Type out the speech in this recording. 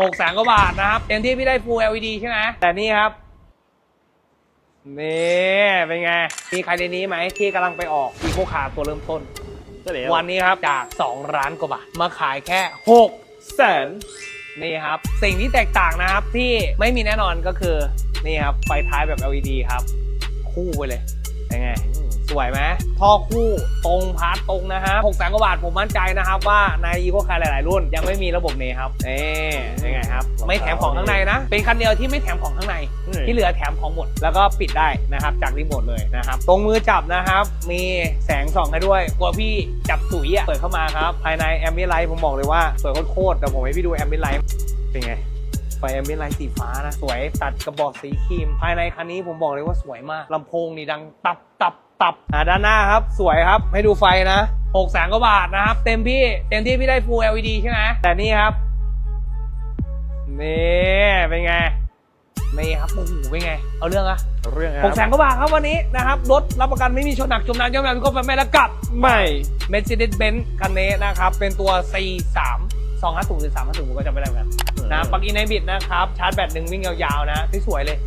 หกแสนกว่าบาทนะครับ เต็มที่พี่ได้ Full LED ใช่ไหมแต่นี่ครับ นี่เป็นไง มีใครในนี้ไหมที่กำลังไปออกอีโคคาตัวเริ่มต้นก็แล้ววันนี้ครับจาก 2 ล้านกว่าบาท มาขายแค่6แสนนี่ครับ สิ่งที่แตกต่างนะครับที่ไม่มีแน่นอนก็คือ นี่ครับ ไฟท้ายแบบ LED ครับ คู่ไปเลยเป็นไง สวยไหมท่อคู่ตรงพาร์ทตรงนะฮะ6แสนกว่าบาทผมมั่นใจนะครับว่าในอีโคคาร์หลาย ๆ รุ่นยังไม่มีระบบนี้ครับเอ๊ยังไงครับ ไม่แถมของข้างในนะ เป็นคันเดียวที่ไม่แถมของข้างใน ที่เหลือแถมของหมด แล้วก็ปิดได้นะครับจากรีโมทเลยนะครับ ตรงมือจับนะครับ มีแสงส่องให้ด้วย กลัวพี่จับสุยอะเปิดเข้ามาครับ ภายในแอมบิไลท์ผมบอกเลยว่าสวยโคตรๆเดี๋ยวผมให้พี่ดูแอมบิไลท์เป็นไงไฟแอมบิไลท์สีฟ้านะ สวยตัดกระบอกสีครีม ภายในคันนี้ผมบอกเลยว่าสวยมากลำโพงนี่ดังตับตับ ตับอ่าด้านหน้าครับสวยครับให้ดูไฟนะ6แสนกว่าบาทนะครับ เต็มพี่เต็มที่พี่ได้ Full LED ใช่ไหมแต่นี่ครับนี่เป็นไงนี่ครับโอ้โหเป็นไง เอาเรื่องอะเรื่องหกแสนกว่าบาทครับวันนี้นะครับรถรับประกันไม่มีชนหนักจมน้ำย่อมยำก็ไม่แล้วกับไม่ Mercedes-Benz คันนี้นะครับ เป็นตัว C3 250หรือ350ผมก็จำไม่ได้เหมือนกันนะปลั๊กอินไฮบริดนะครับ ชาร์จแบตหนึ่งวิ่งยาวๆนะที่สวยเลย